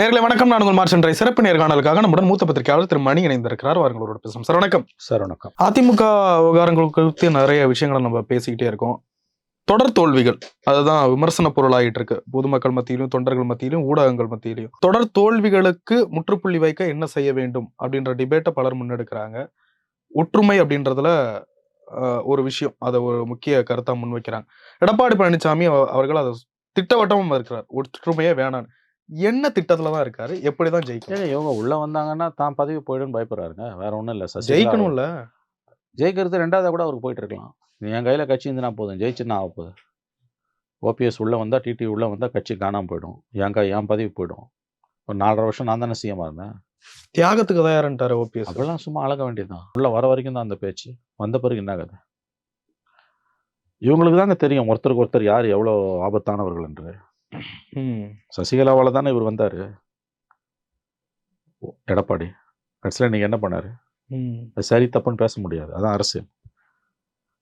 நேர்களை வணக்கம். நான் உங்கள் மார்ஷன் ரை சிறப்பு நேர்காணலுக்காக நம்முடன் மூத்த பத்திரிகையாளர் திரு மணி இணைந்திருக்கிறார். அவர்களோட பேசும் சார் வணக்கம். சார் வணக்கம். அதிமுக விவகாரங்கள் குறித்து நிறைய விஷயங்களை நம்ம பேசிக்கிட்டே இருக்கோம். தொடர் தோல்விகள் அதுதான் விமர்சன பொருளாயிட்டு இருக்கு பொதுமக்கள் மத்தியிலும் தொண்டர்கள் மத்தியிலும் ஊடகங்கள் மத்தியிலும். தொடர் தோல்விகளுக்கு முற்றுப்புள்ளி வைக்க என்ன செய்ய வேண்டும் அப்படின்ற டிபேட்டை பலர் முன்னெடுக்கிறாங்க. ஒற்றுமை அப்படின்றதுல ஒரு விஷயம். அதை ஒரு முக்கிய கருத்தா முன்வைக்கிறாங்க. எடப்பாடி பழனிசாமி அவ- அவர்கள் அதை திட்டவட்டமும் இருக்கிறார் ஒற்றுமையே வேணாம் என்ன திட்டத்துல தான் இருக்காரு? எப்படிதான் ஜெயிக்கணும்? ஏங்க இவங்க உள்ள வந்தாங்கன்னா தான் பதவி போயிடுன்னு பயப்படுறாருங்க. வேற ஒன்றும் இல்லை சசிகலா ஜெயிக்கணும்ல? ஜெயிக்கிறது ரெண்டாவது கூட அவருக்கு போயிட்டு இருக்கலாம். நீ என் கையில் கட்சி இருந்துனா போதும். ஜெயிச்சுன்னா ஆக போகுது ஓபிஎஸ் உள்ளே வந்தால் டிடி உள்ளே வந்தால் கட்சி காணாமல் போயிடும். என் கை என் பதவி போயிடும். ஒரு நாலரை வருஷம் நான் தானே சிஎம்மாக இருந்தேன். தியாகத்துக்கு தயாருன்ட்டாரு ஓபிஎஸ் அப்பெல்லாம் சும்மா அழக வேண்டியதுதான். உள்ள வர வரைக்கும் தான் அந்த பேச்சு. வந்த பிறகு என்ன கதை? இவங்களுக்கு தாங்க தெரியும் ஒருத்தருக்கு ஒருத்தர் யார் எவ்வளோ ஆபத்தானவர்கள் என்று. சசிகலாவால் தானே இவர் வந்தார்? எடப்பாடி. கடைசியில் நீங்கள் என்ன பண்ணாரு? அது சரி தப்புன்னு பேச முடியாது. அதான் அரசியல்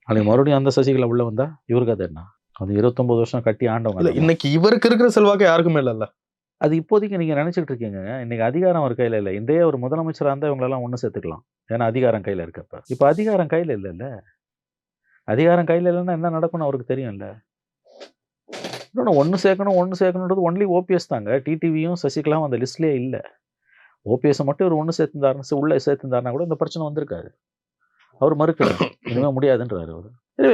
நாளைக்கு மறுபடியும் அந்த சசிகலா உள்ள வந்தா இவருக்கு அது என்ன? அது இருபத்தொன்பது வருஷம் கட்டி ஆண்டவங்க இல்ல. இன்னைக்கு இவருக்கு இருக்கிற செல்வாக்கு யாருக்குமே இல்லல்ல. அது இப்போதைக்கு நீங்க நினைச்சிட்டு இருக்கீங்க. இன்னைக்கு அதிகாரம் அவர் கையில இல்லை. இன்றைய ஒரு முதலமைச்சராக இருந்தால் இவங்களெல்லாம் ஒன்று சேர்த்துக்கலாம். ஏன்னா அதிகாரம் கையில இருக்கப்ப. இப்போ அதிகாரம் கையில இல்லைல்ல. அதிகாரம் கையில இல்லைன்னா என்ன நடக்கும்னு அவருக்கு தெரியும்ல. இன்னொன்று ஒன்று சேர்க்கணும் ஒன்று சேர்க்கணுன்றது ஒன்லி ஓபிஎஸ் தாங்க. டிடிவியும் சசிகலாவும் அந்த லிஸ்ட்லேயே இல்லை. ஓபிஎஸ் மட்டும் இவர் ஒன்று சேர்த்துருந்தாருன்னு உள்ளே சேர்த்துருந்தாருன்னா கூட இந்த பிரச்சனை வந்திருக்காரு அவர் மறுக்கிறார். இனிமே முடியாதுன்றாரு அவர்.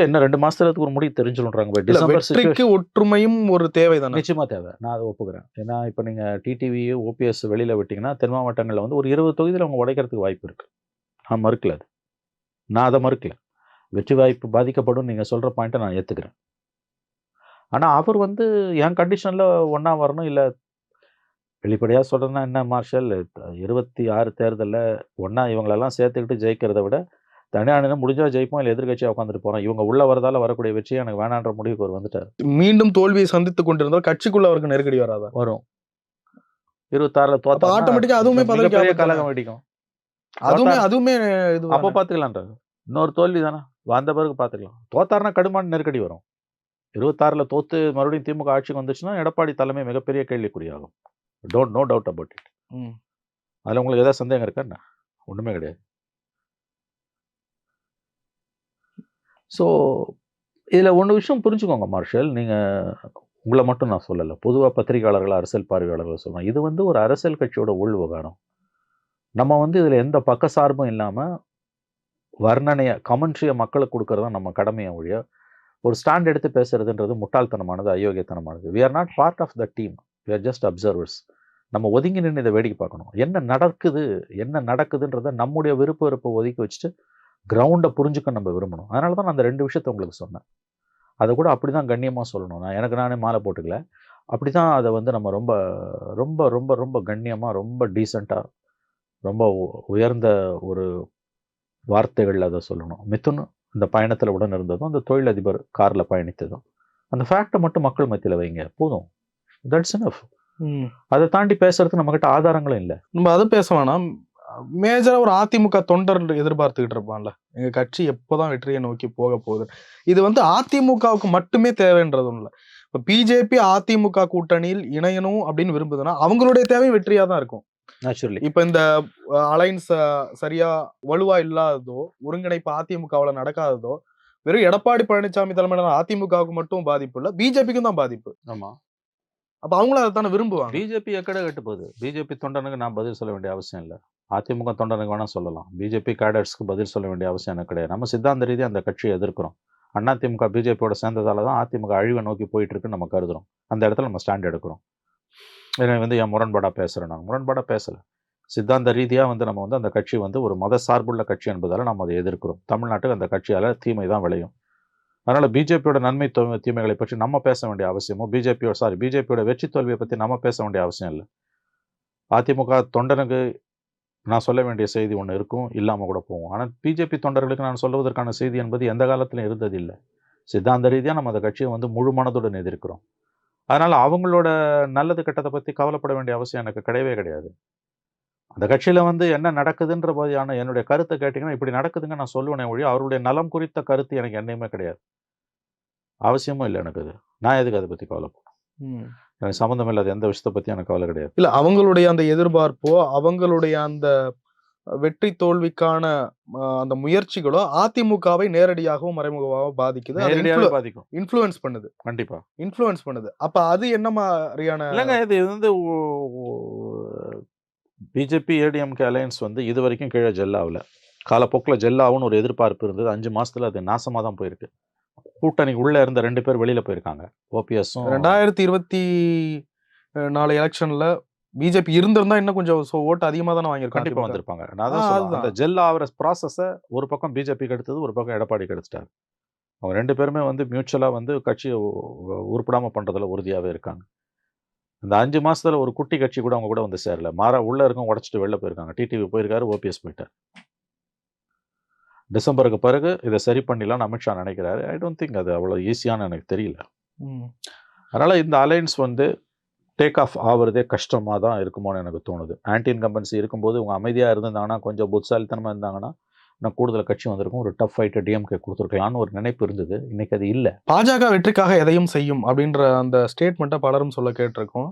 என்ன ரெண்டு மாசத்துக்கு ஒரு முடிவு தெரிஞ்சுன்றாங்க டிசம்பர் ஒற்றுமையும் ஒரு தேவைதானே? நிச்சயமா தேவை. நான் அதை ஒப்புக்கிறேன். ஏன்னா இப்போ நீங்கள் டிடிவி ஓபிஎஸ் வெளியில் விட்டிங்கன்னா தென் மாவட்டங்களில் வந்து ஒரு இருபது தொகுதியில் அவங்க உடைக்கிறதுக்கு வாய்ப்பு இருக்குது நான் மறுக்கல அது. நான் அதை மறுக்கல. வெற்றி வாய்ப்பு பாதிக்கப்படும் நீங்கள் சொல்கிற பாயிண்ட்டை நான் ஏற்றுக்கிறேன் ஆனால் அவர் வந்து என் கண்டிஷனில் ஒன்றா வரணும் இல்லை வெளிப்படையாக சொல்கிறேன்னா என்ன மார்ஷல் இருபத்தி ஆறு தேர்தலில் ஒன்றா இவங்களெல்லாம் சேர்த்துக்கிட்டு ஜெயிக்கிறத விட தனியானு முடிஞ்சா ஜெயிப்போம் இல்லை எதிர்கட்சியாக உட்காந்துட்டு போகிறோம் இவங்க உள்ள வரதால வரக்கூடிய வெற்றி எனக்கு வேணான்ற முடிவுக்கு அவர் வந்துட்டார். மீண்டும் தோல்வியை சந்தித்துக் கொண்டிருந்தால் கட்சிக்குள்ள அவருக்கு நெருக்கடி வராதா? வரும். இருபத்தாறுல தோத்தா automatic ஆ அதுவுமே ஆபத்து கலகம் வெடிக்கும். அதுவுமே அதுவுமே இது அப்போ பாத்துக்கலான்றாரு இன்னொரு தோல்வி தானே? வந்த பிறகு பாத்துக்கலாம். தோத்தாருன்னா கடுமான நெருக்கடி வரும். இருபத்தாறுல தோத்து மறுபடியும் திமுக ஆட்சிக்கு வந்துச்சுன்னா எடப்பாடி தலைமை மிகப்பெரிய கேள்விக்குறியாகும். Don't no doubt about it. அதுல உங்களுக்கு ஏதாவது சந்தேகம் இருக்கா என்ன? ஒண்ணுமே கிடையாது. ஸோ இதுல ஒன்று விஷயம் புரிஞ்சுக்கோங்க மார்ஷல். நீங்க உங்களை மட்டும் நான் சொல்லலை. பொதுவாக பத்திரிகையாளர்கள் அரசியல் பார்வையாளர்கள் சொல்றேன். இது வந்து ஒரு அரசியல் கட்சியோட உள் விவகாரம். நம்ம வந்து இதில் எந்த பக்க சார்பும் இல்லாமல் வர்ணனையை கமெண்ட்ரியை மக்களுக்கு கொடுக்கறது தான் நம்ம கடமையை ஒழிய ஒரு ஸ்டாண்ட் எடுத்து பேசுறதுன்றது முட்டாள்தனமானது அயோக்கியத்தனமானது. We are not part of the team we are just observers நம்ம ஒதுங்கி நின்று இதை வேடிக்கை பார்க்கணும். என்ன நடக்குது? என்ன நடக்குதுன்றத நம்முடைய விருப்ப விருப்பை ஒதுக்கி வச்சுட்டு கிரவுண்டை புரிஞ்சுக்க நம்ம விரும்பணும். அதனால தான் நான் அந்த ரெண்டு விஷயத்த உங்களுக்கு சொன்னேன். அதை கூட அப்படி தான் கண்ணியமாக சொல்லணும். நான் எனக்கு நானே மாலை போட்டுக்கல. அப்படி தான் அதை வந்து நம்ம ரொம்ப ரொம்ப ரொம்ப ரொம்ப கண்ணியமாக ரொம்ப டீசெண்டாக ரொம்ப உ- உயர்ந்த ஒரு வார்த்தைகள் அதை சொல்லணும். மிதுன் இந்த பயணத்தில் உடன் இருந்ததும் அந்த தொழிலதிபர் காரில் பயணித்ததும். அந்த ஃபேக்டை மட்டும் மக்கள் மத்தியில் வைங்க போதும். தட்ஸ் ம். அதை தாண்டி பேசுறதுக்கு நம்மகிட்ட ஆதாரங்களும் இல்லை. நம்ம அதை பேச வேணாம். மேஜரா ஒரு அதிமுக தொண்டர் எதிர்பார்த்துக்கிட்டு இருப்பான்ல. எங்க கட்சி எப்போதான் வெற்றியை நோக்கி போக போகுது. இது வந்து அதிமுகவுக்கு மட்டுமே தேவைன்றதும் இல்ல. இப்ப பிஜேபி அதிமுக கூட்டணியில் இணையணும் அப்படின்னு விரும்புதுன்னா அவங்களுடைய தேவை வெற்றியா தான் இருக்கும். இப்ப இந்த அலைன்ஸ் சரியா வலுவா இல்லாததோ ஒருங்கிணைப்பு அதிமுகவுல நடக்காததோ வெறும் எடப்பாடி பழனிசாமி தலைமையிலான அதிமுகவுக்கு மட்டும் பாதிப்பு இல்ல பிஜேபிக்கும் தான் பாதிப்பு. ஆமாம் அப்ப அவங்களும் அதை தானே விரும்புவாங்க. பிஜேபி எக்கட கெட்டு போகுது. பிஜேபி தொண்டனுக்கு நான் பதில் சொல்ல வேண்டிய அவசியம் இல்லை. அதிமுக தொண்டனுக்கு வேணால் சொல்லலாம். பிஜேபி கேடர்ஸ்க்கு பதில் சொல்ல வேண்டிய அவசியம் எனக்கு கிடையாது. நம்ம சித்தாந்த ரீதியாக அந்த கட்சியை எதிர்க்கிறோம். அதிமுக பிஜேபியோட சேர்ந்ததால தான் அதிமுக அழிவை நோக்கி போயிட்டு இருக்குன்னு நம்ம கருதுறோம். அந்த இடத்துல நம்ம ஸ்டாண்ட் எடுக்கிறோம். எனவே வந்து என் முரண்பாடாக பேசுகிறேன் நாங்கள் முரண்பாடாக பேசலை. சித்தாந்த ரீதியாக வந்து நம்ம வந்து அந்த கட்சி வந்து ஒரு மத சார்புள்ள கட்சி என்பதால் நம்ம அதை எதிர்க்கிறோம். தமிழ்நாட்டுக்கு அந்த கட்சியால் தீமை தான் விளையும். அதனால் பிஜேபியோட நன்மை தீமைகளை பற்றி நம்ம பேச வேண்டிய அவசியமோ பிஜேபியோட சாரி பிஜேபியோட வெற்றி தோல்வியை பற்றி நம்ம பேச வேண்டிய அவசியம் இல்லை. அதிமுக தொண்டனுக்கு நான் சொல்ல வேண்டிய செய்தி ஒன்று இருக்கும் இல்லாமல் கூட போவோம் ஆனால் பிஜேபி தொண்டர்களுக்கு நான் சொல்வதற்கான செய்தி என்பது எந்த காலத்திலும் இருந்ததில்லை. சித்தாந்த ரீதியாக நம்ம அந்த கட்சியை வந்து முழு மனதுடன் எதிர்க்கிறோம். அதனால் அவங்களோட நல்லது கெட்டதை பற்றி கவலைப்பட வேண்டிய அவசியம் எனக்கு கிடையவே கிடையாது. அந்த கட்சியில் வந்து என்ன நடக்குதுன்ற மாதிரியான என்னுடைய கருத்தை கேட்டிங்கன்னா இப்படி நடக்குதுங்க நான் சொல்லுவேனே ஒழிய அவருடைய நலம் குறித்த கருத்து எனக்கு என்னையுமே கிடையாது. அவசியமும் இல்லை எனக்கு அது. நான் எதுக்கு அதை பற்றி கவலைப்படும். எனக்கு சம்மந்தம் இல்லாத எந்த விஷயத்தை பத்தி எனக்கு கவலை கிடையாது. இல்ல அவங்களுடைய அந்த எதிர்பார்ப்போ அவங்களுடைய அந்த வெற்றி தோல்விக்கான அந்த முயற்சிகளோ அதிமுகவை நேரடியாகவும் மறைமுகமாகவும் பாதிக்குது. பாதிக்கும். இன்ஃப்ளூயன்ஸ் பண்ணுது. கண்டிப்பா. இன்ஃப்ளூயன்ஸ் பண்ணுது. அப்ப அது என்ன மாதிரியான இல்லைங்க இது வந்து பிஜேபி ஏடிஎம்கே அலையன்ஸ் வந்து இது வரைக்கும் கீழே ஜெல் ஆகல. காலப்போக்கில் ஜெல் ஆகும்னு ஒரு எதிர்பார்ப்பு இருந்தது. அஞ்சு மாசத்துல அது நாசமா தான் போயிருக்கு. கூட்டணிக்கு உள்ள இருந்த ரெண்டு பேர் வெளியில போயிருக்காங்க. ஓபிஎஸும் ரெண்டாயிரத்தி இருபத்தி நாலு எலெக்ஷன்ல பிஜேபி இருந்திருந்தா இன்னும் கொஞ்சம் so ஓட்டு அதிகமா தானே வாங்கியிருக்காங்க கண்டிப்பா அதிமுக. வந்திருப்பாங்க நான் தான். அதுதான். அந்த ஜெல் ஆகிற ப்ராசஸை ஒரு பக்கம் பிஜேபி எடுத்தது ஒரு பக்கம் எடப்பாடி எடுத்துட்டாங்க அவங்க ரெண்டு பேருமே வந்து மியூச்சுவலா வந்து கட்சியை உருப்படாம பண்றதுல உறுதியாவே இருக்காங்க இந்த அஞ்சு மாசத்துல ஒரு குட்டி கட்சி கூட அவங்க கூட வந்து சேரல மாறா உள்ள இருக்கும் உடச்சிட்டு வெளில போயிருக்காங்க டிடிவி போயிருக்காரு ஓபிஎஸ் போயிட்டார் டிசம்பருக்கு பிறகு இதை சரி பண்ணிடலாம்னு அமித்ஷா நினைக்கிறாரு ஐ டோன்ட் திங்க் அது அவ்வளோ ஈஸியானு எனக்கு தெரியல. அதனால இந்த அலையன்ஸ் வந்து டேக் ஆஃப் ஆகுறதே கஷ்டமாக தான் இருக்குமோன்னு எனக்கு தோணுது. ஆன்டி இன்கம்பன்சி இருக்கும்போது இவங்க அமைதியாக இருந்திருந்தாங்கன்னா கொஞ்சம் புத்தாலித்தனமாக இருந்தாங்கன்னா இன்னும் கூடுதல் கட்சி வந்திருக்கும். ஒரு டஃப் ஃபைட்டை டிஎம்கே கொடுத்துருக்கலாம்னு ஒரு நினைப்பு இருந்தது. இன்னைக்கு அது இல்லை. பாஜக வெற்றிக்காக எதையும் செய்யும் அப்படின்ற அந்த ஸ்டேட்மெண்ட்டை பலரும் சொல்ல கேட்டிருக்கோம்.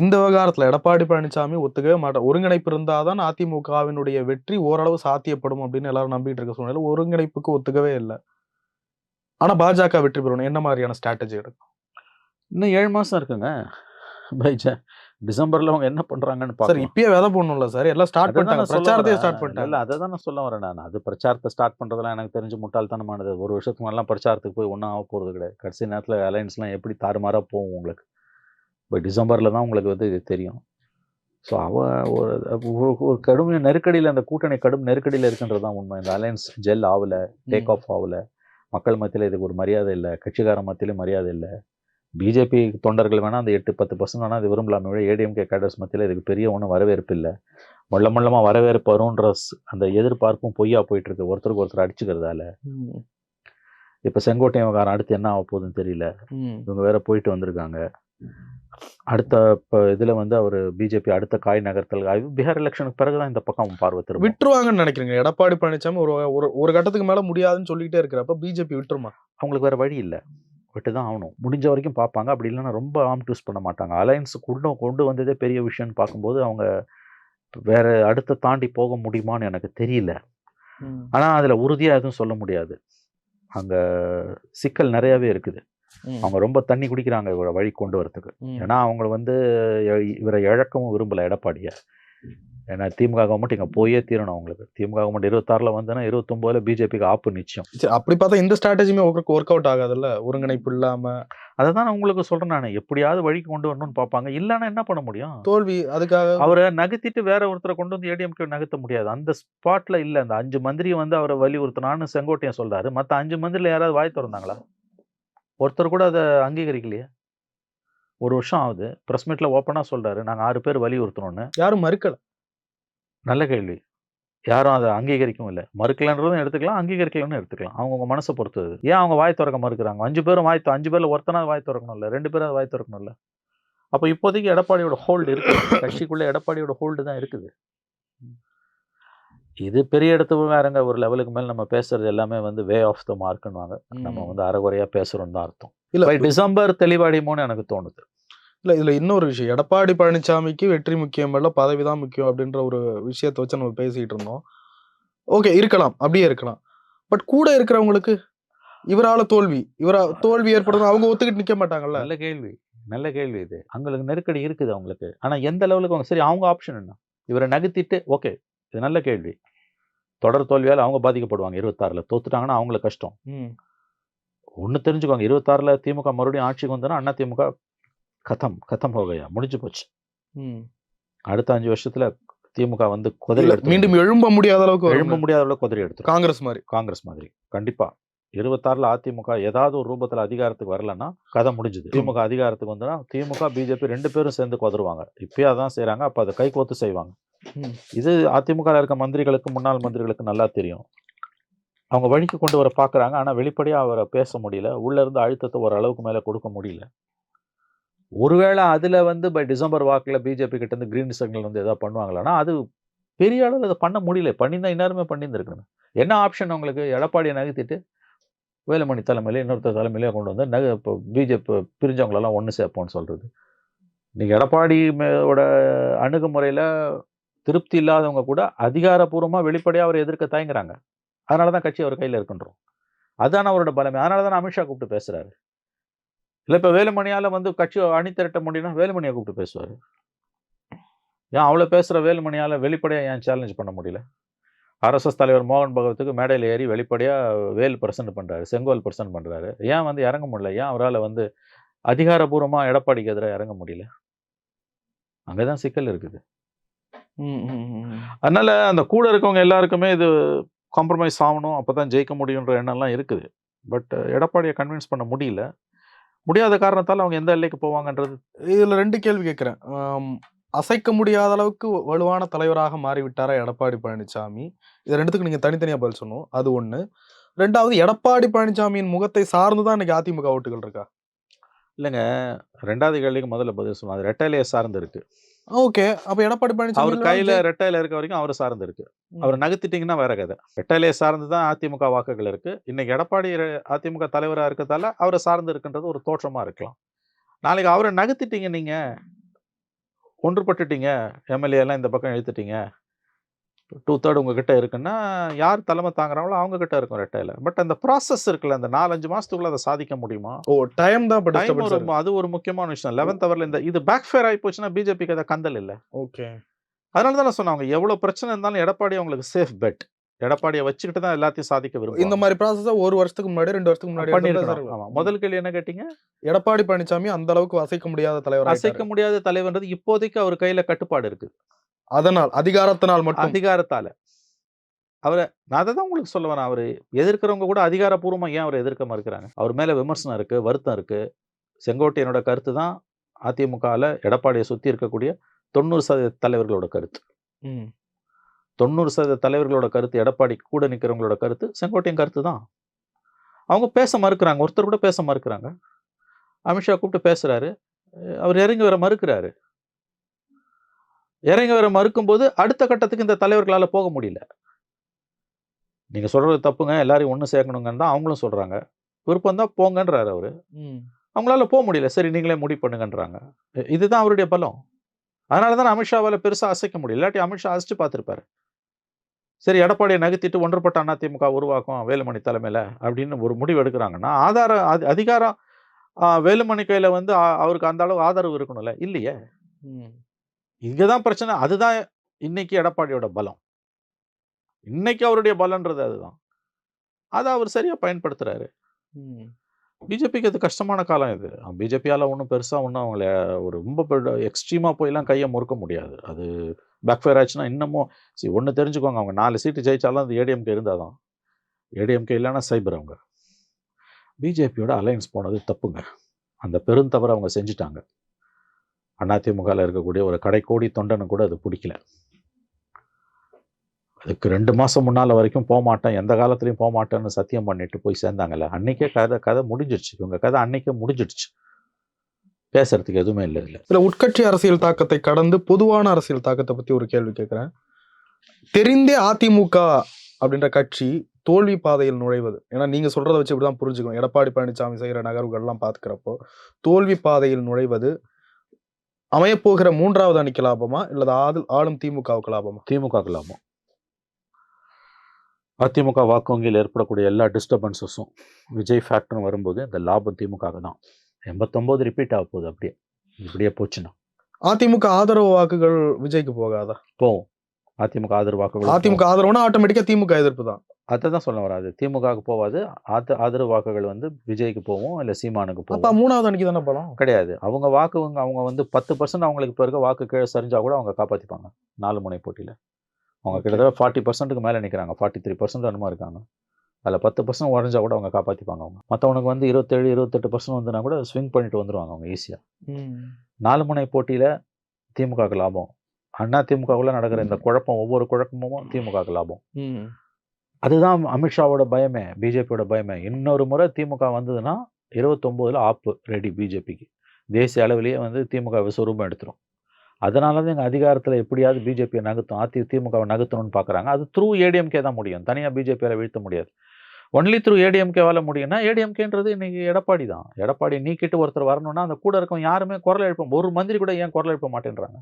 இந்த விவகாரத்துல எடப்பாடி பழனிசாமி ஒத்துக்கவே மாட்டார் ஒருங்கிணைப்பு இருந்தாதான் அதிமுகவினுடைய வெற்றி ஓரளவு சாத்தியப்படும் அப்படின்னு எல்லாரும் நம்பிட்டு இருக்க சூழ்நிலை ஒருங்கிணைப்புக்கு ஒத்துக்கவே இல்லை. ஆனா பாஜக வெற்றி பெறணும். என்ன மாதிரியான ஸ்ட்ராட்டஜி எடுக்கும்? இன்னும் ஏழு மாதம் இருக்குங்க. பை ஜ- டிசம்பர்ல அவங்க என்ன பண்றாங்கன்னு சார் இப்பயே விதை போடணும்ல சார் எல்லாம் ஸ்டார்ட் பண்ணிட்டாங்க. பிரச்சாரத்தையே. ஸ்டார்ட் இல்ல பண்ணிட்டாங்க. அதை தான் நான் சொல்ல வரேன் நான். அது பிரச்சாரத்தை ஸ்டார்ட் பண்றதெல்லாம் எனக்கு தெரிஞ்சு முட்டாள்தனமானது. ஒரு வருஷத்துக்கு முன்னெல்லாம் பிரச்சாரத்துக்கு போய் ஒன்றும் ஆக போறது கிடையாது. கடைசி நேரத்தில் அலையன்ஸ்லாம் எப்படி தாறுமாறா போகும் உங்களுக்கு? இப்போ டிசம்பர்ல தான் உங்களுக்கு வந்து இது தெரியும். ஸோ அவ ஒரு கடும் நெருக்கடியில் அந்த கூட்டணி கடும் நெருக்கடியில் இருக்குன்றது தான் உண்மை. இந்த அலையன்ஸ் ஜெல் ஆகல டேக் ஆஃப் ஆகல. மக்கள் மத்தியில் இதுக்கு ஒரு மரியாதை இல்லை. கட்சிக்கார மத்தியிலும் மரியாதை இல்லை. பிஜேபி தொண்டர்கள் வேணால் அந்த எட்டு பத்து பர்சன்ட் வேணால் அது விரும்பலாமே விட ஏடிஎம்கே கேடர்ஸ் மத்தியில் இதுக்கு பெரிய ஒன்றும் வரவேற்பு இல்லை மொள்ள மொள்ளமாக வரவேற்பு வரும்ன்ற அந்த எதிர்பார்ப்பும் பொய்யா போயிட்டு இருக்கு ஒருத்தருக்கு ஒருத்தர் அடிச்சுக்கிறதால. இப்போ செங்கோட்டையன் விவகாரம் அடுத்து என்ன ஆக போகுதுன்னு தெரியல. இவங்க வேற போயிட்டு வந்திருக்காங்க. அடுத்த இப்போ இதில் வந்து அவர் பிஜேபி அடுத்த காய் நகர்த்தல். பீகார் எலெக்ஷனுக்கு பிறகு தான் இந்த பக்கம் பார்வை திரும்ப விட்டுருவாங்கன்னு நினைக்கிறீங்க. எடப்பாடி பழனிசாமி ஒரு ஒரு ஒரு கட்டத்துக்கு மேல முடியாதுன்னு சொல்லிக்கிட்டே இருக்கிறப்ப பிஜேபி விட்டுருமா? அவங்களுக்கு வேற வழி இல்லை. விட்டு தான் ஆகணும். முடிஞ்ச வரைக்கும் பார்ப்பாங்க. அப்படி இல்லைன்னா ரொம்ப ஆம் டூஸ் பண்ண மாட்டாங்க. அலையன்ஸ் கொண்டு கொண்டு வந்ததே பெரிய விஷயம்னு பார்க்கும்போது அவங்க வேற அடுத்த தாண்டி போக முடியுமான்னு எனக்கு தெரியல. ஆனால் அதில் உறுதியாக எதுவும் சொல்ல முடியாது. அங்கே சிக்கல் நிறையவே இருக்குது. அவங்க ரொம்ப தண்ணி குடிக்கிறாங்க இவரை வழி கொண்டு வரதுக்கு ம். ஏன்னா அவங்க வந்து இவரை இழக்கவும் விரும்பல எடப்பாடியை. ஏன்னா திமுக கவர்மெண்ட் இங்கே போயே தீரணும் அவங்களுக்கு. திமுக கவர்மெண்ட் இருபத்தாறில் வந்துன்னா இருபத்தொம்போதுல பிஜேபிக்கு ஆப்பு நிச்சயம். சரி, அப்படி பார்த்தா இந்த ஸ்ட்ராட்டஜியுமே ஒர்க் அவுட் ஆகாதுல்ல? ஒருங்கிணைப்பு இல்லாம. அதை தான் நான் உங்களுக்கு சொல்கிறேன் நான். எப்படியாவது வழி கொண்டு வரணும்னு பார்ப்பாங்க. இல்லைன்னா என்ன பண்ண முடியும்? தோல்வி அதுக்காக அவரை நகர்த்திட்டு வேற ஒருத்தரை கொண்டு வந்து ஏடிஎம்கே நகர்த்த முடியாது. அந்த ஸ்பாட்ல இல்ல. அந்த அஞ்சு மந்திரி வந்து அவரை வலியுறுத்தினான்னு செங்கோட்டையன் சொல்றாரு. மத்த அஞ்சு மந்திரில யாராவது வாய் திறந்தாங்களா? ஒருத்தர் கூட அதை அங்கீகரிக்கலையே. ஒரு வருஷம் ஆகுது. பிரஸ் மீட்ல ஓப்பனா சொல்றாரு. நாங்க ஆறு பேர் வலியுறுத்தணும்னு. யாரும் மறுக்கல. நல்ல கேள்வி. யாரும் அதை அங்கீகரிக்கவும் இல்லை. மறுக்கலன்றதும் எடுத்துக்கலாம் அங்கீகரிக்கலன்னு எடுத்துக்கலாம். அவங்கவுங்க மனசை பொறுத்தது ஏன் அவங்க வாய் திறக்க மறுக்கிறாங்க? அஞ்சு பேரும் வாய் அஞ்சு பேர்ல ஒருத்தனா வாய் திறக்கணும் இல்ல? ரெண்டு பேரும் வாய் திறக்கணும் இல்ல அப்போ இப்போதைக்கு எடப்பாடியோட ஹோல்டு இருக்கு. கட்சிக்குள்ள எடப்பாடியோட ஹோல்டு தான் இருக்குது. இது பெரிய இடத்து வேறங்க. ஒரு லெவலுக்கு மேல நம்ம பேசுறது எல்லாமே வந்து வே ஆஃப் த மார்க்னுவாங்க நம்ம. வந்து அறகுறையா பேசுறோம் தான் அர்த்தம். இல்ல டிசம்பர் தெளிவாடிமோன்னு எனக்கு தோணுது. இல்ல இதுல இன்னொரு விஷயம். எடப்பாடி பழனிசாமிக்கு வெற்றி முக்கியம் இல்ல பதவிதான் முக்கியம் அப்படின்ற ஒரு விஷயத்தை வச்சு நம்ம பேசிட்டு இருந்தோம். ஓகே இருக்கலாம். அப்படியே இருக்கலாம். பட் கூட இருக்கிறவங்களுக்கு இவரால தோல்வி இவரா தோல்வி ஏற்படுறது அவங்க ஒத்துக்கிட்டு நிக்க மாட்டாங்கல்ல? நல்ல கேள்வி. நல்ல கேள்வி இது. அவங்களுக்கு நெருக்கடி இருக்குது அவங்களுக்கு. ஆனா எந்த லெவலுக்கு அவங்க சரி அவங்க ஆப்ஷன் என்ன? இவரை நகர்த்திட்டு ஓகே இது நல்ல கேள்வி. தொடர் தோல்வியால் அவங்க பாதிக்கப்படுவாங்க. இருபத்தாறுல தோத்துட்டாங்கன்னா அவங்களுக்கு கஷ்டம். ஒன்று தெரிஞ்சுக்கோங்க. இருபத்தாறுல திமுக மறுபடியும் ஆட்சிக்கு வந்தோன்னா அண்ணா திமுக கதம் கதம் ஹோகையா முடிஞ்சு போச்சு. அடுத்த அஞ்சு வருஷத்துல திமுக வந்து குதிரை எடுத்து மீண்டும் எழும்ப முடியாத அளவுக்கு எழும்ப. முடியாத அளவுக்கு குதிரை எடுத்துரும். காங்கிரஸ் மாதிரி. காங்கிரஸ் மாதிரி. கண்டிப்பா. இருபத்தாறுல அதிமுக ஏதாவது ஒரு ரூபத்துல அதிகாரத்துக்கு வரலன்னா கதை முடிஞ்சுது. திமுக அதிகாரத்துக்கு வந்தா திமுக பிஜேபி ரெண்டு பேரும் சேர்ந்து குதருவாங்க. இப்பயே அதான் செய்றாங்க. அப்ப அதை கை கோத்து செய்வாங்க. இது அதிமுக இருக்க மந்திரிகளுக்கு முன்னாள் மந்திரிகளுக்கு நல்லா தெரியும். அவங்க வழிக்கு கொண்டு வர பாக்குறாங்க. ஆனா வெளிப்படையா அவரை பேச முடியல. உள்ள இருந்து அழுத்தத்தை ஒரு அளவுக்கு மேல கொடுக்க முடியல. ஒருவேளை அதில் வந்து பை டிசம்பர் வாக்கில் பிஜேபி கிட்ட இருந்து சிக்னல் வந்து எதாவது பண்ணுவாங்களான்னா அது பெரிய அளவில் அதை பண்ண முடியல. பண்ணியிருந்தா இந்நேரமே பண்ணியிருந்துருக்கணும். என்ன ஆப்ஷன் உங்களுக்கு? எடப்பாடியை நகர்த்திட்டு வேலுமணி தலைமையில இன்னொருத்தர் தலைமையிலே கொண்டு வந்து நக இப்போ பிஜேபி பிரிஞ்சவங்களெல்லாம் ஒன்று சேர்ப்போம்னு சொல்கிறது இன்றைக்கி எடப்பாடி அணுகுமுறையில் திருப்தி இல்லாதவங்க கூட அதிகாரப்பூர்வமாக வெளிப்படையாக அவர் எதிர்க்க தயங்குறாங்க. அதனால தான் கட்சி அவர் கையில் இருக்குன்றோம். அதான் அவரோட பலமே. அதனால தான் அமித்ஷா கூப்பிட்டு பேசுகிறாரு இல்லை இப்போ வேலுமணியால் வந்து கட்சி அணி திரட்ட முடியும்னா வேலுமணியை கூப்பிட்டு பேசுவார். ஏன் அவ்வளோ பேசுகிற வேலுமணியால் வெளிப்படையாக ஏன் சேலஞ்ச் பண்ண முடியல? ஆர்எஸ்எஸ் தலைவர் மோகன் பகவத்துக்கு மேடையில் ஏறி வெளிப்படையாக வேல் பிரசன்ட் பண்ணுறாரு செங்கோல் பிரசன்ட் பண்ணுறாரு ஏன் வந்து இறங்க முடியல? ஏன் அவரால் வந்து அதிகாரபூர்வமாக எடப்பாடிக்கு எதிராக இறங்க முடியல? அங்கே தான் சிக்கல் இருக்குது. அதனால அந்த கூட இருக்கவங்க எல்லாருக்குமே இது காம்ப்ரமைஸ் ஆகணும் அப்போ தான் ஜெயிக்க முடியுன்ற எண்ணம்லாம் இருக்குது. பட் எடப்பாடியை கன்வின்ஸ் பண்ண முடியல. முடியாத காரணத்தால் அவங்க எந்த எல்லைக்கு போவாங்கன்றது? இதில் ரெண்டு கேள்வி கேட்குறேன். அசைக்க முடியாத அளவுக்கு வலுவான தலைவராக மாறிவிட்டாரா எடப்பாடி பழனிசாமி இது ரெண்டுத்துக்கு நீங்கள் தனித்தனியாக பதில் சொன்னோம் அது ஒன்று ரெண்டாவது எடப்பாடி பழனிசாமியின் முகத்தை சார்ந்து தான் இன்னைக்கு அதிமுக ஓட்டுகள் இருக்கா? இல்லைங்க. ரெண்டாவது கேள்விக்கு முதல்ல பதில் சொல்லணும் அது ரெட்டையிலேயே சார்ந்து இருக்கு. ஓகே. அப்ப எடப்பாடி பழனிசாமி அவர் கையில ரெட்டையில இருக்க வரைக்கும் அவர் சார்ந்து இருக்கு. அவர் நகர்த்திட்டீங்கன்னா வேற கதை. ரெட்டையிலேயே சார்ந்து தான் அதிமுக வாக்குகள் இருக்கு. இன்னைக்கு எடப்பாடி அதிமுக தலைவரா இருக்கதால அவரை சார்ந்து இருக்குன்றது ஒரு தோற்றமா இருக்கலாம். நாளைக்கு அவரை நகர்த்திட்டீங்க நீங்க. ஒன்றுபட்டுட்டீங்க. எம்எல்ஏ எல்லாம் இந்த பக்கம் இழுத்துட்டீங்க. டூ தேர்ட் உங்ககிட்ட இருக்குன்னா யார் தலைமை தாங்குறாங்களோ அவங்க கிட்ட இருக்கும் ரெட்டையில பட் அந்த ப்ராசஸ் இருக்குல்ல அந்த நாலஞ்சு மாசத்துக்குள்ள அதை சாதிக்க முடியுமா? ஓ டைம் தான் டைம் ஒரு. அது ஒரு முக்கியமான விஷயம். லெவன்த் ஹவர்ல இந்த இது பேக் ஃபேர் ஆகி போச்சுன்னா பிஜேபிக்கு அதை கந்தல் இல்லை. ஓகே. அதனால தான் நான் சொன்னேன் அவங்க எவ்வளவு பிரச்சனை இருந்தாலும் எடப்பாடி அவங்களுக்கு சேஃப் பெட் எடப்பாடியை வச்சுக்கிட்டு தான் எல்லாத்தையும் சாதிக்க இந்த விரும்புவாங்க மாதிரி ப்ராசஸ் ஒரு வருஷத்துக்கு முன்னாடி ரெண்டு வருஷத்துக்கு முன்னாடி முதல் கேள்வி என்ன கேட்டீங்க? எடப்பாடி பழனிசாமி அந்த அளவுக்கு அசைக்க முடியாத தலைவர் அசைக்க முடியாத தலைவர்ன்றது இப்போதைக்கு அவர் கையில கட்டுப்பாடு இருக்கு. அதனால் அதிகாரத்தினால் மட்டும். அதிகாரத்தால. அவரை நான் அதை தான் உங்களுக்கு சொல்ல வரேன். அவர் எதிர்க்கிறவங்க கூட அதிகாரப்பூர்வமா ஏன் அவரை எதிர்க்க மறுக்கிறாங்க? அவர் மேல விமர்சனம் இருக்கு வருத்தம் இருக்கு. செங்கோட்டையனோட கருத்து தான் அதிமுகவில் எடப்பாடியை சுத்தி இருக்கக்கூடிய தொண்ணூறு சதவீத தலைவர்களோட கருத்து. ம். தொண்ணூறு சதவீத தலைவர்களோட கருத்து எடப்பாடி கூட நிற்கிறவங்களோட கருத்து செங்கோட்டையன் கருத்து தான். அவங்க பேச மறுக்கிறாங்க ஒருத்தர் கூட பேச மறுக்கிறாங்க. அமித்ஷா கூப்பிட்டு பேசுறாரு அஹ் அவர் இறங்கி வர மறுக்கிறாரு. இறங்கி வர மறுக்கும்போது அடுத்த கட்டத்துக்கு இந்த தலைவர்களால போக முடியல. நீங்க சொல்றது தப்புங்க எல்லாரையும் ஒன்று சேர்க்கணுங்கன்னு தான் அவங்களும் சொல்றாங்க. விருப்பம் தான் போங்கன்றாரு அவரு. அவங்களால போக முடியல சரி நீங்களே முடிவு பண்ணுங்கன்றாங்க. இதுதான் அவருடைய பலம். அதனால தான் அமித்ஷாவால் பெருசாக அசைக்க முடியல இல்லாட்டி அமித்ஷா அசிச்சு பார்த்துருப்பாரு. சரி எடப்பாடியை நகர்த்திட்டு ஒன்றுபட்ட அதிமுக உருவாக்கும் வேலுமணி தலைமையில் அப்படின்னு ஒரு முடிவு எடுக்கிறாங்கன்னா ஆதார அதி- அதிகாரம் வேலுமணி கையில் வந்து அவருக்கு அந்த அளவு ஆதரவு இருக்கணும்ல? இல்லையே. இங்கே தான் பிரச்சனை. அதுதான் இன்னைக்கு எடப்பாடியோட பலம். இன்னைக்கு அவருடைய பலன்றது அதுதான். அதை அவர் சரியாக பயன்படுத்துறாரு. ம். பிஜேபிக்கு அது கஷ்டமான காலம் இது. பிஜேபியால் ஒன்றும் பெருசாக ஒன்றும் அவங்கள ஒரு ரொம்ப எக்ஸ்ட்ரீமாக போயெல்லாம் கையை முறுக்க முடியாது. அது பேக்ஃபயர் ஆச்சுன்னா இன்னமும் சரி ஒன்று தெரிஞ்சுக்கோங்க. அவங்க நாலு சீட்டு ஜெயித்தாலும் அது ஏடிஎம்கே இருந்தால் தான் ஏடிஎம்கே இல்லைன்னா சைபர் அவங்க. பிஜேபியோட அலையன்ஸ் போனது தப்புங்க. அந்த பெருந்தவரை அவங்க செஞ்சுட்டாங்க. அதிமுகவில் இருக்கக்கூடிய ஒரு கடைக்கோடி தொண்டனு கூட அது பிடிக்கல. அதுக்கு ரெண்டு மாதம் முன்னால் வரைக்கும் போக மாட்டேன் எந்த காலத்துலையும் போக மாட்டேன்னு சத்தியம் பண்ணிட்டு போய் சேர்ந்தாங்கல்ல. அன்னைக்கே கதை கதை முடிஞ்சிடுச்சு. இவங்க கதை அன்றைக்கே முடிஞ்சிடுச்சு. பேசுறதுக்கு எதுவுமே இல்லை இல்லை இதுல உட்கட்சி அரசியல் தாக்கத்தை கடந்து பொதுவான அரசியல் தாக்கத்தை பத்தி ஒரு கேள்வி கேட்கிறேன் தெரிந்தே அதிமுக அப்படின்ற கட்சி தோல்வி பாதையில் நுழைவது. ஏன்னா நீங்க சொல்றதை வச்சு இப்படிதான் புரிஞ்சுக்கணும். எடப்பாடி பழனிசாமி செய்யற நகர்வுகள்லாம் பாத்துக்கிறப்போ தோல்வி பாதையில் நுழைவது அமையப்போகிற மூன்றாவது அணிக்கு லாபமா? இல்லது ஆது- ஆளும் திமுகவுக்கு லாபமா? திமுகவுக்கு லாபம். அதிமுக வாக்கு வங்கியில் ஏற்படக்கூடிய எல்லா டிஸ்டர்பன்சஸும் விஜய் ஃபேக்டர்னு வரும்போது இந்த லாபம் திமுக தான். எண்பத்தொம்போது ரிப்பீட் ஆக போகுது அப்படியே. இப்படியே போச்சுன்னா. அதிமுக ஆதரவு வாக்குகள் விஜய்க்கு போகாதா? போகும். அதிமுக ஆதரவு வாக்குகள் அதிமுக ஆதரவுனா ஆட்டோமேட்டிக்கா திமுக எதிர்ப்பு தான். அதை தான் சொல்ல வராது திமுகவுக்கு போகாது. ஆத ஆதரவு வாக்குகள் வந்து விஜய்க்கு போகும் இல்லை சீமானுக்கு அப்ப போகும் மூணாவது அணிக்கு தானே பலம்? கிடையாது. அவங்க வாக்கு அவங்க வந்து பத்து பர்சன்ட் அவங்களுக்கு இப்போ இருக்க வாக்கு கீழே சரிஞ்சா கூட அவங்க காப்பாற்றிப்பாங்க நாலு முனை போட்டியில். அவங்க. கிட்டத்தட்ட ஃபார்ட்டி பர்சன்ட்டுக்கு மேலே நிற்கிறாங்க ஃபார்ட்டி த்ரீ பர்சன்ட் என்னமோ இருக்காங்க. அதில் பத்து பர்சன்ட் உடஞ்சா கூட அவங்க காப்பாற்றிப்பாங்க அவங்க. மற்றவனுக்கு வந்து இருபத்தேழு இருபத்தெட்டு பர்சன்ட் வந்துனா கூட ஸ்விங் பண்ணிட்டு வந்துருவாங்க அவங்க ஈஸியாக நாலு முனை போட்டியில் திமுகவுக்கு லாபம். அண்ணா திமுகவுக்குள்ள நடக்கிற இந்த குழப்பம் ஒவ்வொரு குழப்பமும் திமுகவுக்கு லாபம். அதுதான் அமித்ஷாவோட பயமே பிஜேபியோட பயமே. இன்னொரு முறை திமுக வந்ததுன்னா இருபத்தொம்போதில் ஆப்பு ரெடி பிஜேபிக்கு தேசிய அளவிலேயே வந்து திமுக விஸ்வரூபம் எடுத்துரும். அதனால தான் எங்கள் அதிகாரத்தில் எப்படியாவது பிஜேபியை நகர்த்தும் அதி திமுகவை நகர்த்தணும்னு பார்க்குறாங்க அது த்ரூ ஏடிஎம்கே தான் முடியும். தனியாக பிஜேபியால் வீழ்த்த முடியாது. ஒன்லி த்ரூ ஏடிஎம்கே வாழ முடியும்னா ஏடிஎம்கேன்றது இன்னைக்கு எடப்பாடி தான். எடப்பாடி நீக்கிட்டு ஒருத்தர் வரணும்னா அந்த கூட இருக்கவங்க யாருமே குரல் எழுப்ப ஒரு மந்திரி கூட ஏன் குரல் எழுப்ப மாட்டேன்றாங்க?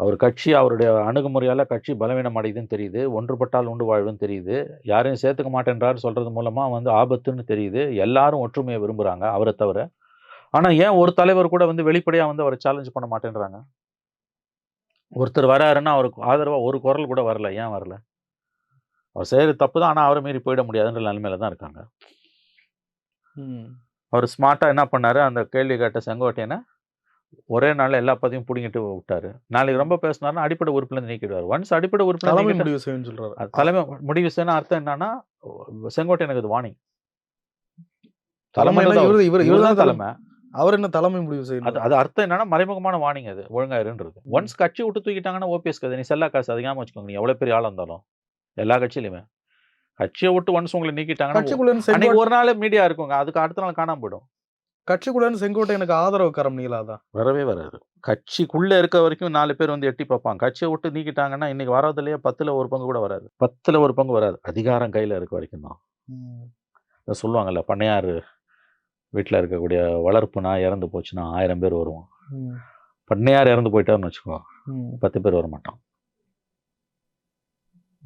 அவர் கட்சி அவருடைய அணுகுமுறையால் கட்சி பலவீனம் அடையுதுன்னு தெரியுது ஒன்றுபட்டால் உண்டு வாழ்வுன்னு தெரியுது யாரையும் சேர்த்துக்க மாட்டேன்றாரு சொல்றது மூலமாக வந்து ஆபத்துன்னு தெரியுது எல்லாரும் ஒற்றுமையை விரும்புகிறாங்க அவரை தவிர. ஆனால் ஏன் ஒரு தலைவர் கூட வந்து வெளிப்படையாக வந்து அவரை சேலஞ்ச் பண்ண மாட்டேன்றாங்க? ஒருத்தர் வராருன்னா அவருக்கு ஆதரவாக ஒரு குரல் கூட வரல ஏன் வரல? அவர் செய்யறது தப்பு தான் ஆனா அவரை மீறி போயிட முடியாதுன்ற நிலைமையில தான் இருக்காங்க. அவர் ஸ்மார்ட்டா என்ன பண்ணாரு? அந்த கேள்வி கேட்ட செங்கோட்டையனை ஒரே நாள்ல எல்லா பதவியும் பிடிங்கிட்டு விட்டாரு. நாளைக்கு ரொம்ப பேசினாருன்னா அடிப்படை உறுப்புல இருந்து நீக்கிடுவார். ஒன்ஸ் அடிப்படை நீக்கிட்டு- முடிவு செய்யும் சொல்றாரு. அது தலைமை முடிவு செய்யணும் அர்த்தம் என்னன்னா செங்கோட்டையனுக்கு இது வாணி தலைமை இவரு இவர் இவர் தான் தலைமை. அவர் என்ன தலைமை முடிவு அது செய்யணும்? அது அர்த்தம் என்னன்னா மறைமுகமான வாணிங்க அது ஒழுங்கா இருன்றது. ஒன்ஸ் கட்சி விட்டு தூக்கிட்டாங்கன்னா ஓபிஎஸ் கதை நீ செல்லா காசு அதிகமாக வச்சுக்கோங்க நீ எவ்வளவு பெரிய ஆளா இருந்தாலும். எல்லா கட்சியிலுமே கட்சியை விட்டு ஒன்ஸ் உங்களை நீக்கிட்டாங்கன்னா ஒரு நாள் மீடியா இருக்குங்க அதுக்கு அடுத்த நாள் காணாம போயிடும். கட்சிக்குள்ள செங்கோட்டை எனக்கு ஆதரவு கரம் நீளாதான் வரவே வராது. கட்சிக்குள்ள இருக்க வரைக்கும் நாலு பேர் வந்து எட்டி பார்ப்பாங்க. கட்சியை விட்டு நீக்கிட்டாங்கன்னா இன்னைக்கு வராதுலயே பத்துல ஒரு பங்கு கூட வராது. பத்துல ஒரு பங்கு வராது. அதிகாரம் கையில இருக்க வரைக்கும் தான். இதை சொல்லுவாங்கல்ல பண்ணையார் வீட்டில் இருக்கக்கூடிய வளர்ப்பு நாய் இறந்து போச்சுன்னா ஆயிரம் பேர் வருவோம் பண்ணையார் இறந்து போயிட்டாருன்னு வச்சுக்கோ பத்து பேர் வர மாட்டான்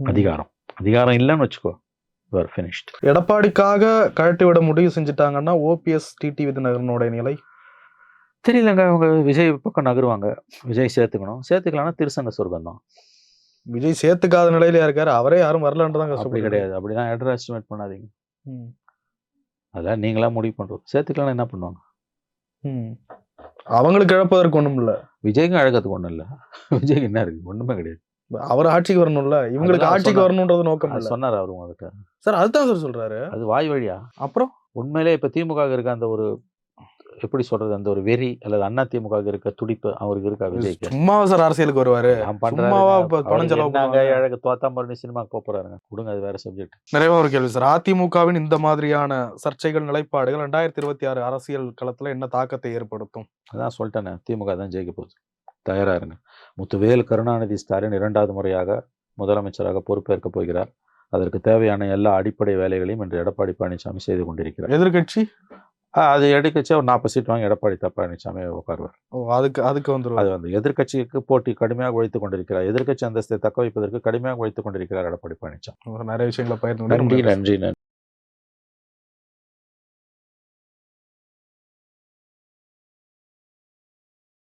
அதிகாரம். அதிகாரம் இல்லைன்னு வச்சுக்கோ. யுவர் ஃபினிஷ்ட் எடப்பாடிக்காக கழட்டி விட முடிவு செஞ்சுட்டாங்கன்னா ஓபிஎஸ் டிடி விதிநகரனுடைய நிலை? தெரியலங்க. அவங்க விஜய் பக்கம் நகருவாங்க. விஜய் சேர்த்துக்கணும். சேர்த்துக்கலாம்னா திருசங்க சொர்க்கம் தான் விஜய் சேர்த்துக்காத நிலையில இருக்காரு? அவரே யாரும் அப்படி கஷ்டப்பட்டு கிடையாது. அப்படிதான் எடர் எஸ்டிமேட் பண்ணாதீங்க அதெல்லாம் நீங்களா முடிவு பண்றது. சேர்த்துக்கலாம் என்ன பண்ணுவாங்க? அவங்களுக்கு இழப்பதற்கு ஒண்ணும் இல்ல விஜய்க்கும் அழகத்துக்கு ஒண்ணும் இல்ல விஜய்க்கு என்ன இருக்கு? ஒண்ணுமே கிடையாது. அவர் ஆட்சிக்கு வரணும்ல? இவங்களுக்கு ஆட்சிக்கு வரணும்ன்றது நோக்கம் சொன்னார் அவர் உங்ககிட்ட. சார் அதுதான் சார் சொல்றாரு. அது வாய் வழியா? அப்புறம்? உண்மையிலே இப்ப திமுக க்கு இருக்க அந்த ஒரு எப்படி சொல்றது அந்த ஒரு வெறி அல்லது அண்ணா திமுக க்கு இருக்க துடிப்பு அவருக்கு இருக்கா விஜய்க்கு? சும்மாவா சார் அரசியலுக்கு வருவாரு? சும்மாவா பணம் செலவு? அழகு தோத்தாமரணி சினிமாக்கு போறாருங்க. கொடுங்க அது வேற சப்ஜெக்ட் நிறைவா ஒரு கேள்வி சார். அதிமுகவின் இந்த மாதிரியான சர்ச்சைகள் நிலைப்பாடுகள் ரெண்டாயிரத்தி இருபத்தி ஆறு அரசியல் களத்துல என்ன தாக்கத்தை ஏற்படுத்தும்? அதான் சொல்லிட்டேனே திமுக தான் ஜெயிக்க போகுது. தயாரா இருங்க முத்துவேல் கருணாநிதி ஸ்டாலின் இரண்டாவது முறையாக முதலமைச்சராக பொறுப்பேற்க போகிறார். அதற்கு தேவையான எல்லா அடிப்படை வேலைகளையும் இன்று எடப்பாடி பழனிசாமி செய்து கொண்டிருக்கிறார். எதிர்கட்சி அது எடுக்கச்சே ஒரு நாற்பது சீட் வாங்கி எடப்பாடி பழனிசாமி உட்காருவார். அதுக்கு அதுக்கு வந்துருவாரு. அது வந்து எதிர்க்கட்சிக்கு போட்டி கடுமையாக உழைத்துக் கொண்டிருக்கிறார். எதிர்க்கட்சி அந்தஸ்தை தக்க வைப்பதற்கு கடுமையாக உழைத்துக் கொண்டிருக்கிறார் எடப்பாடி பழனிசாமி. நிறைய விஷயங்களை பயிர்ந்து நன்றி நன்றி நன்றி.